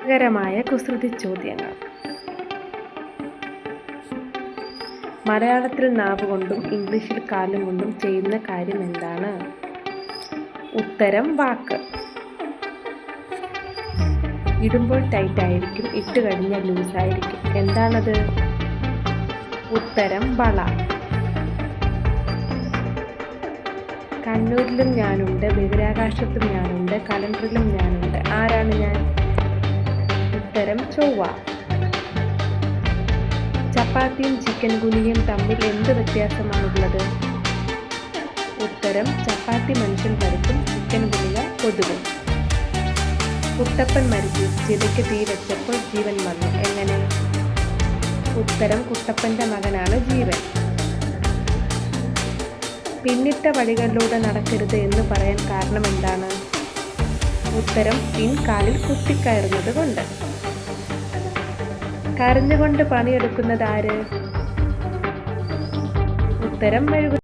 രസകരമായ കുസൃതി ചോദ്യങ്ങൾ. മലയാളത്തിൽ നാവ് കൊണ്ടും ഇംഗ്ലീഷിൽ കാലും കൊണ്ടും ചെയ്യുന്ന കാര്യം എന്താണ്? ഉത്തരം വാക്ക്. ഇടുമ്പോൾ ടൈറ്റ് ആയിരിക്കും ഇട്ട് കഴിഞ്ഞാൽ ലൂസായിരിക്കും എന്താണത്? ഉത്തരം വള. കണ്ണൂരിലും ഞാനുണ്ട് ബഹിരാകാശത്തും ഞാനുണ്ട് കലണ്ടറിലും ഞാനുണ്ട്. ഉത്തരം ചൊവ്വ. ചപ്പാത്തിയും ചിക്കൻ ഗുനിയും തമ്മിൽ എന്ത് വ്യത്യാസമാണുള്ളത്? ഉത്തരം ചപ്പാത്തി മനുഷ്യൻ പരുത്തും ചിക്കൻ ഗുനിക കൊതുകും. കുട്ടപ്പൻ മരിച്ചു ചിതയ്ക്ക് തീ വെച്ചപ്പോൾ ജീവൻ വന്നു. എങ്ങനെ? ഉത്തരം കുട്ടപ്പന്റെ മകനാണ് ജീവൻ. പിന്നിട്ട വഴികളിലൂടെ നടക്കരുത് എന്ന് പറയാൻ കാരണം എന്താണ്? ഉത്തരം പിൻകാലിൽ കുത്തിക്കയറുന്നത് കൊണ്ട്. കരഞ്ഞുകൊണ്ട് പണിയെടുക്കുന്നത് ആര്? ഉത്തരം മെഴുകു